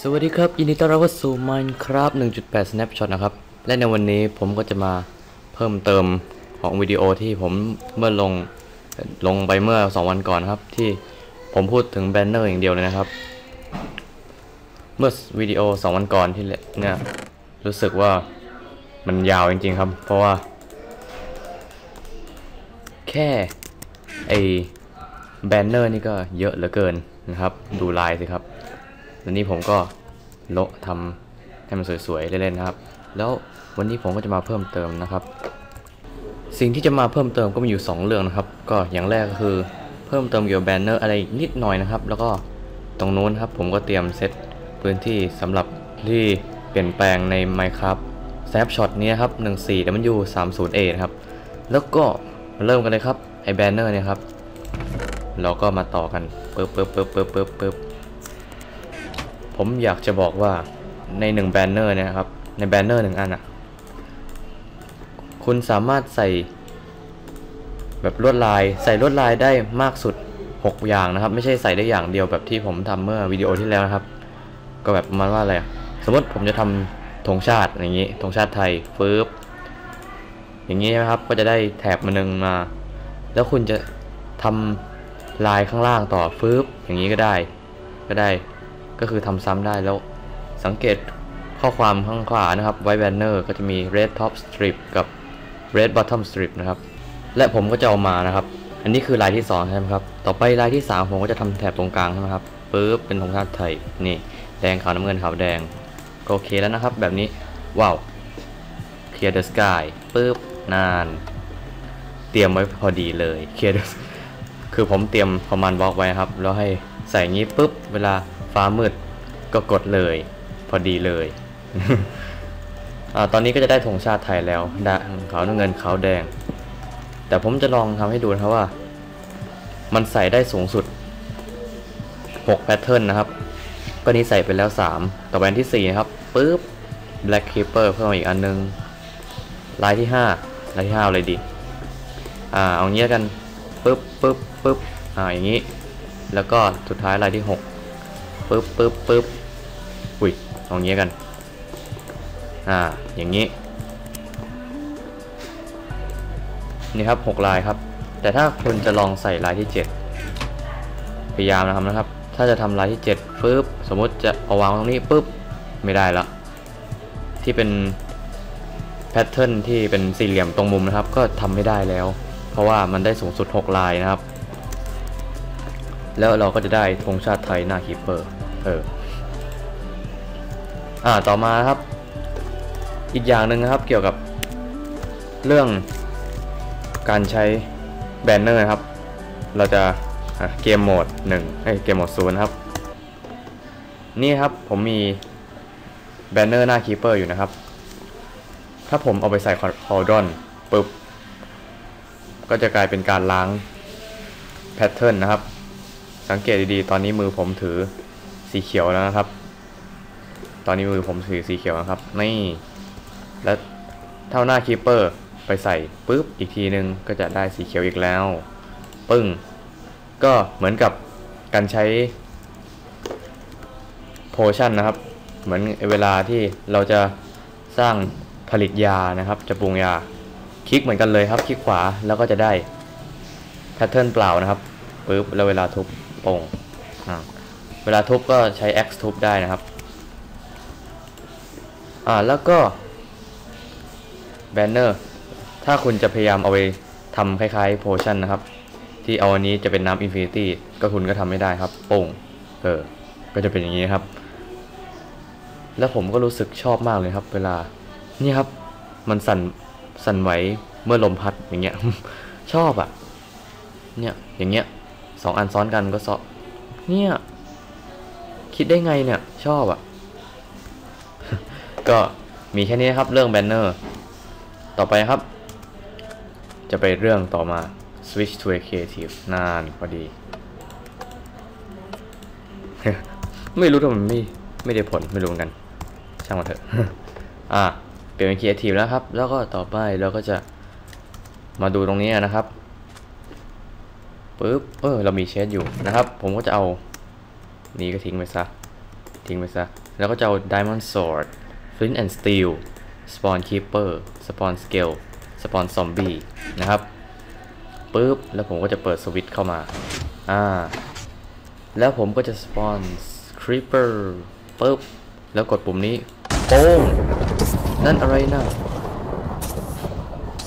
สวัสดีครับ ยินดีต้อนรับเข้าสู่ Minecraft 1.8 Snapshot นะครับ และในวันนี้ผมก็จะมาเพิ่มเติมของวิดีโอที่ผมเมื่อลงลงไปเมื่อ 2 วันก่อนครับ ที่ผมพูดถึงแบนเนอร์อย่างเดียวเลยนะครับ เมื่อวิดีโอ 2 วันก่อนที่เนี่ยรู้สึกว่ามันยาวจริง ๆ ครับ เพราะว่า แค่ไอแบนเนอร์นี่ก็เยอะเหลือเกินนะครับ ดูลายสิครับ วันนี้ผมก็โละทำให้มันสวยๆเล่นๆนะครับ แล้ววันนี้ผมก็จะมาเพิ่มเติมนะครับ สิ่งที่จะมาเพิ่มเติมก็มีอยู่ 2 เรื่องนะครับ ก็อย่างแรกก็คือเพิ่มเติมเกี่ยวกับแบนเนอร์อะไรนิดหน่อยนะครับ แล้วก็ตรงนู้นครับผมก็เตรียมเซตพื้นที่สำหรับที่เปลี่ยนแปลงใน Minecraft Snapshot นี้นครับ 14 W 30 A นะครับ แล้วก็มาเริ่มกันเลยครับ ไอแบนเนอร์เนี่ยครับ เราก็มาต่อกันปึ๊บปึ๊บปึ๊บปึ๊บปึ๊บปึ๊บ ผมอยากจะบอกว่าในหนึ่งแบนเนอร์นะครับ ในแบนเนอร์หนึ่งอันอะ คุณสามารถใส่แบบลวดลาย ใส่ลวดลายได้มากสุด 6 อย่างนะครับ ไม่ใช่ใส่ได้อย่างเดียวแบบที่ผมทำเมื่อวิดีโอที่แล้วนะครับ ก็แบบมาณว่าอะไร สมมติผมจะทำธงชาติอย่างนี้ธงชาติไทยฟืบอย่างนี้นะครับ ก็จะได้แถบมาหนึ่งมา แล้วคุณจะทำลายข้างล่างต่อฟืบอย่างนี้ก็ได้ ก็ได้ ก็คือทำซ้ำได้แล้วสังเกตข้อความข้างขวานะครับ white banner ก็จะมี red top strip กับ red bottom strip นะครับ และผมก็จะเอามานะครับ อันนี้คือลายที่2ใช่ไหมครับ ต่อไปลายที่ 3 ผมก็จะทำแถบตรงกลางใช่ไหมครับปึ๊บเป็นธงชาติไทยนี่แดงขาวน้ำเงินขาวแดงก็โอเคแล้วนะครับ แบบนี้ว้าว clear the sky ปึ๊บนาน เตรียมไว้พอดีเลย clear the คือผมเตรียม command block ไว้ครับ แล้วให้ใส่งี้ปุ๊บเวลา ฟ้ามืดก็กดเลย พอดีเลยอตอนนี้ก็จะได้ธงชาติไทยแล้วดะขาวน้ำเงินขาวแดง แต่ผมจะลองทำให้ดูนะครับว่า มันใส่ได้สูงสุด6แพทเทิร์นนะครับ ก็นี้ใส่ไปแล้ว 3 ต่อไปอันที่ 4 นะครับปึ๊บ Black Creeper เพิ่มอีกอันนึง ลายที่ 5 ลายที่5อะไรดี อ่า เอางี้แล้วกันปึ๊บปึ๊บปึ๊บอ่า อย่างนี้ แล้วก็สุดท้ายลายที่ 6 ปึ๊บปึ๊บปึ๊บอุ้ยเอางี้กัน อ่า อย่างนี้ นี่ครับ 6 ลายครับ แต่ถ้าคุณจะลองใส่ลายที่ 7 พยายามนะครับนะครับ ถ้าจะทำลายที่7ปึ๊บ สมมติจะเอาวางตรงนี้ปึ๊บ ไม่ได้ละ ที่เป็นแพทเทิร์นที่เป็นสี่เหลี่ยมตรงมุมนะครับ ก็ทำไม่ได้แล้ว เพราะว่ามันได้สูงสุด 6 ลายนะครับ แล้วเราก็จะได้ธงชาติไทยหน้าคีเปอร์เอออ่าต่อมาครับ อีกอย่างหนึ่งนะครับเกี่ยวกับเรื่องการใช้แบนเนอร์นะครับ เราจะเกมโหมด1เอ้ยเกมโหมด0นะครับ นี่ครับผมมีแบนเนอร์หน้าคีเปอร์อยู่นะครับ ถ้าผมเอาไปใส่คอร์ดอนปุ๊บ ก็จะกลายเป็นการล้างแพทเทิร์นนะครับ สังเกตดีๆ ตอนนี้มือผมถือสีเขียวแล้วนะครับ ตอนนี้มือผมถือสีเขียวนะครับ นี่ แล้วเท่าหน้าคีเปอร์ไปใส่ปุ๊บอีกทีนึงก็จะได้สีเขียวอีกแล้ว ปึ้ง ก็เหมือนกับการใช้โพชั่นนะครับ เหมือนเวลาที่เราจะสร้างผลิตยานะครับ จะปรุงยา คลิกเหมือนกันเลยครับ คลิกขวาแล้วก็จะได้แพทเทิร์นเปล่านะครับปุ๊บแล้วเวลาทุบ โป่งเวลาทุบก็ใช้ X ทุบได้นะครับ อ่าแล้วก็แบนเนอร์ถ้าคุณจะพยายามเอาไปทำคล้ายๆโพชั่นนะครับ ที่เอาอันนี้จะเป็นน้ำอินฟินิตี้ก็คุณก็ทำไม่ได้ครับโป่งเออ ก็จะเป็นอย่างนี้ครับ แล้วผมก็รู้สึกชอบมากเลยครับ เวลา นี่ครับ มันสั่นสั่นไหวเมื่อลมพัดอย่างเงี้ย ชอบอะ่ะ เนี่ยอย่างเงี้ย สองอันซ้อนกันก็ซอเนี่ย คิดได้ไงเนี่ย ชอบอะ่ะ ก็มีแค่นี้ครับเรื่องแบนเนอร์ ต่อไปครับ จะไปเรื่องต่อมา switch to a creative นานพอดี ไม่รู้ทำไมไม่ไม่ได้ผลไม่รู้เหมือนกัน ช่างมันเถอะ อ่าเปลี่ยนเป็น creative แล้วครับ แล้วก็ต่อไปเราก็จะมาดูตรงนี้นะครับ ปึ๊บเออเรามีเชดอยู่นะครับ ผมก็จะเอานี้ก็ทิ้งไปซะ ทิ้งไปซะ แล้วก็จะเอา Diamond Sword Flint and Steel Spawn Keeper Spawn Scale Spawn Zombie นะครับปุ๊บแล้วผมก็จะเปิดสวิตช์เข้ามาอ่าแล้วผมก็จะ Spawn Creeper ปุ๊บแล้วกดปุ่มนี้โป้งนั่นอะไรนะ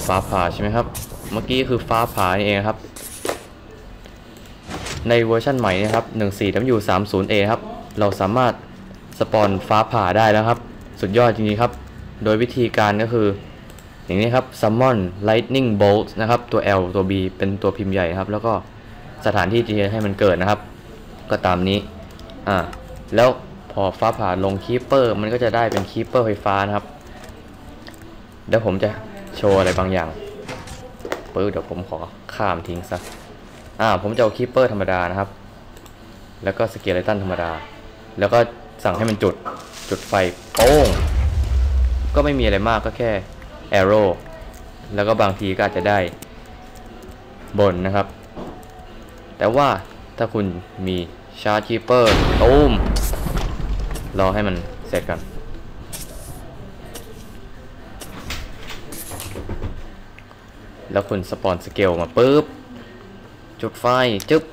ฟ้าผ่าใช่ไหมครับ เมื่อกี้คือฟ้าผ่านี่เองครับ ในเวอร์ชันใหม่นะครับ 14W30A ครับ เราสามารถสปอนฟ้าผ่าได้แล้วครับ สุดยอดจริงๆครับ โดยวิธีการก็คือ อย่างนี้ครับ summon lightning bolt นะครับ ตัว L ตัว B เป็นตัวพิมพ์ใหญ่ครับ แล้วก็สถานที่ที่จะให้มันเกิดนะครับ ก็ตามนี้ อ่า แล้วพอฟ้าผ่าลงคีเปอร์มันก็จะได้เป็นคีเปอร์ไฟฟ้านะครับ เดี๋ยวผมจะโชว์อะไรบางอย่างปึ๊บเดี๋ยวผมขอข้ามทิ้งซะ อ่าผมจะเอาคีเปอร์ธรรมดานะครับ แล้วก็สเกลเลตันธรรมดา แล้วก็สั่งให้มันจุดจุดไฟโป้งก็ไม่มีอะไรมากก็แค่แอโร่แล้วก็บางทีก็อาจจะได้บนนะครับ แต่ว่าถ้าคุณมีชาร์จคีเปอร์ตูมรอให้มันเสร็จกันแล้วคุณสปอนสเกลมาปุ๊บ จุดไฟจึ๊บ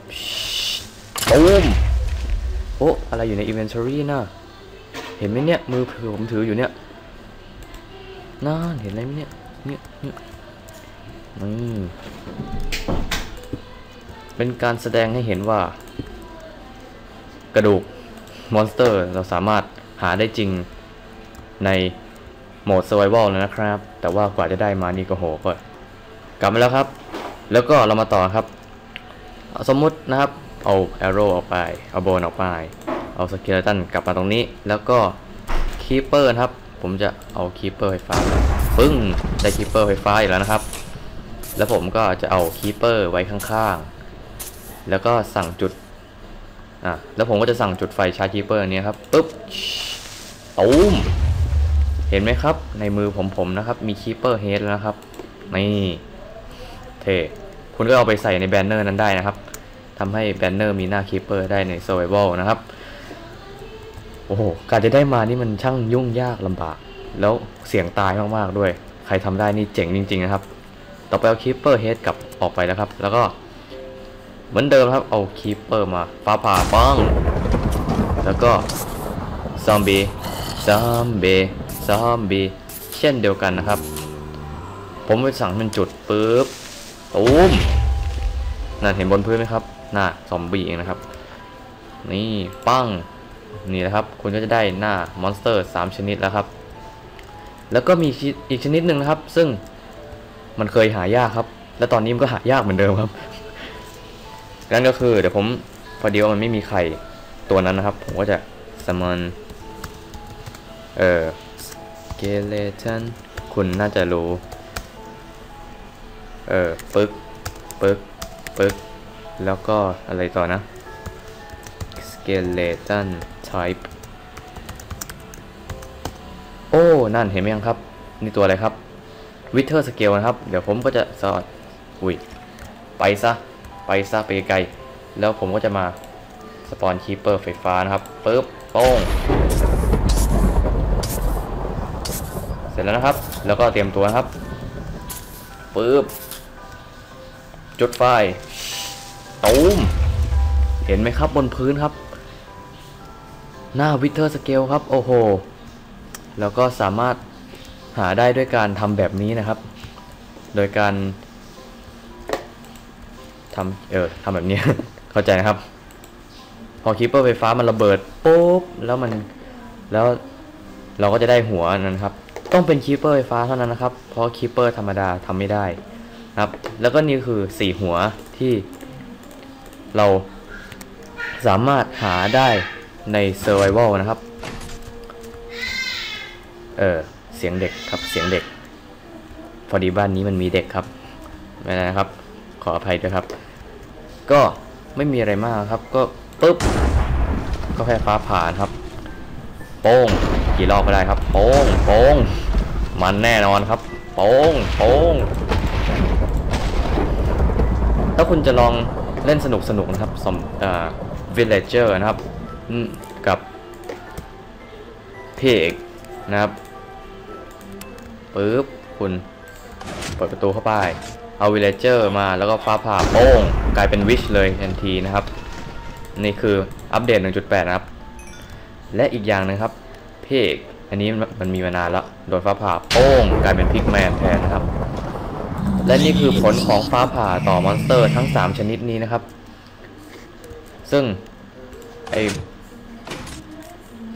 ตูมโอ้อะไรอยู่ใน inventory นะเห็นไหมเนี่ย มือผมถืออยู่เนี่ยน่าเห็นอะไรไหมเนี่ยเนี่ยเนี่ยนี่เป็นการแสดงให้เห็นว่า กระดูกมอนสเตอร์เราสามารถหาได้จริงในโหมด Survival แล้วนะครับ แต่ว่ากว่าจะได้มานี่ก็โหก็กลับมาแล้วครับ แล้วก็เรามาต่อครับ สมมุตินะครับ เอา arrow ออกไป เอาโบนออกไป เอาสกเลตันกลับมาตรงนี้ แล้วก็คีเปอร์ครับ ผมจะเอาคีเปอร์ไฟฟ้า ปึ้ง ได้คีเปอร์ไฟฟ้าอีกแล้วนะครับ แล้วผมก็จะเอาคีเปอร์ไว้ข้างๆ แล้วก็สั่งจุด อะ แล้วผมก็จะสั่งจุดไฟชาร์จคีเปอร์นี้ครับปึ๊บตูมเห็นไหมครับ ในมือผมผมนะครับ มีคีเปอร์เฮดแล้วนะครับ นี่ เท่คุณก็เอาไปใส่ในแบนเนอร์นั้นได้นะครับ ทำให้แบนเนอร์มีหน้าคีเปอร์ได้ใน Survival นะครับ โอ้โห การจะได้มานี่มันช่างยุ่งยากลำบาก แล้วเสี่ยงตายมากๆด้วย ใครทำได้นี่เจ๋งจริง ๆ นะครับ ต่อไปเอาคีเปอร์เฮดกลับออกไปแล้วครับ แล้วก็เหมือนเดิมครับ เอาคีเปอร์มาฟ้าผ่าปังแล้วก็ซอมบี้ซอมบี้ซอมบี้เช่นเดียวกันนะครับ ผมไปสั่งมันจุดปุ๊บตูมนั่นเห็นบนพื้นไหมครับ หน้าซอมบี้เองนะครับ นี่ปั้งนี่นะครับ คุณก็จะได้หน้ามอนสเตอร์ 3 ชนิดแล้วครับ แล้วก็มีอีกชนิดหนึ่งนะครับ ซึ่งมันเคยหายากครับ และตอนนี้มันก็หายากเหมือนเดิมครับ นั่นก็คือเดี๋ยวผมพอดีว่ามันไม่มีไข่ตัวนั้นนะครับ ผมก็จะสมอนเออเกเลชันคุณน่าจะรู้ เออ ปึ๊กปึ๊กปึ๊ก แล้วก็อะไรต่อนะ skeleton type โอ้ นั่นเห็นไหมครับ นี่ตัวอะไรครับ wither scale นะครับ เดี๋ยวผมก็จะสอดอุ้ย ไปซะ ไปซะ ไปไกลๆแล้วผมก็จะมาสปอนคีเปอร์ไฟฟ้านะครับปึ๊บโป้ง เสร็จแล้วนะครับ แล้วก็เตรียมตัวนะครับปึ๊บจุดไฟ ตูมเห็นไหมครับบนพื้นครับ หน้าวิเทอร์สเกลครับ โอ้โห แล้วก็สามารถหาได้ด้วยการทำแบบนี้นะครับ โดยการทำเออทำแบบนี้ เข้าใจนะครับ พอคีปเปอร์ไฟฟ้ามันระเบิดปุ๊บแล้วมันแล้วเราก็จะได้หัวนั้นครับ ต้องเป็นคีปเปอร์ไฟฟ้าเท่านั้นนะครับ เพราะคีปเปอร์ธรรมดาทำไม่ได้ครับ แล้วก็นี่คือสี่หัวที่ เราสามารถหาได้ใน Survival นะครับ เออ เสียงเด็กครับ เสียงเด็ก พอดีบ้านนี้มันมีเด็กครับ ไม่นะครับ ขออภัยด้วยครับ ก็ไม่มีอะไรมากครับ ก็ปุ๊บ ก็แค่ฟ้าผ่านครับ โป้ง กี่รอบก็ได้ครับ โป้ง โป้ง มันแน่นอนครับ โป้ง โป้ง ถ้าคุณจะลอง เล่นสนุกสนุกนะครับสมอ่า villager นะครับกับพี่เอกนะครับปึ๊บคุณเปิดประตูเข้าไป เอาวิลเลเจอร์มาแล้วก็ฟ้าผ่าโป้งกลายเป็นวิชเลยทันทีนะครับ นี่คืออัปเดต 1.8 นะครับ และอีกอย่างหนึงครับพี่เอกอันนี้มันมันมีมานานแล้ว โดนฟ้าผ่าโป้งกลายเป็นพิกแมนแทนนะครับ และนี่คือผลของฟ้าผ่าต่อมอนสเตอร์ทั้ง 3 ชนิดนี้นะครับ ซึ่งไอ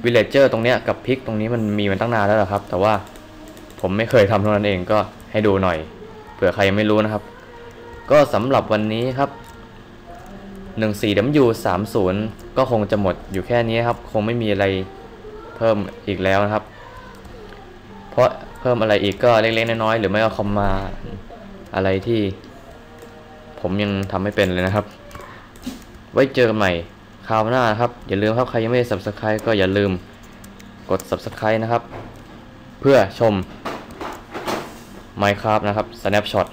วิลเลเจอร์ตรงเนี้ยกับพิกตรงนี้มันมีมันตั้งนานแล้วหละครับ แต่ว่าผมไม่เคยทำเท่านั้นเองก็ให้ดูหน่อย เผื่อใครยังไม่รู้นะครับ ก็สำหรับวันนี้ครับ 14W30 ก็คงจะหมดอยู่แค่นี้ครับ คงไม่มีอะไรเพิ่มอีกแล้วนะครับ เพราะเพิ่มอะไรอีกก็เล็กๆน้อยๆหรือไม่ก็คอมมา อะไรที่ผมยังทำไม่เป็นเลยนะครับ ไว้เจอกันใหม่คราวหน้าครับ อย่าลืมครับใครยังไม่ได้ subscribe ก็อย่าลืมกด subscribe นะครับ เพื่อชม Minecraft นะครับ snapshot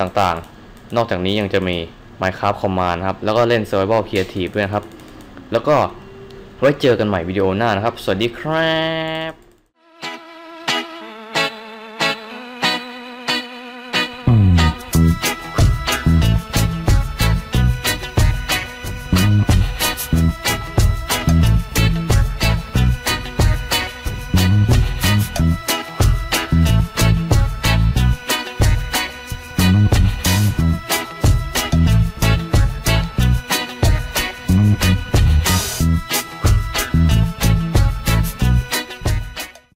ต่างๆ นอกจากนี้ยังจะมี Minecraft Command ครับ แล้วก็เล่น Survival Creative ด้วยครับ แล้วก็ไว้เจอกันใหม่วิดีโอหน้านะครับ สวัสดีครับ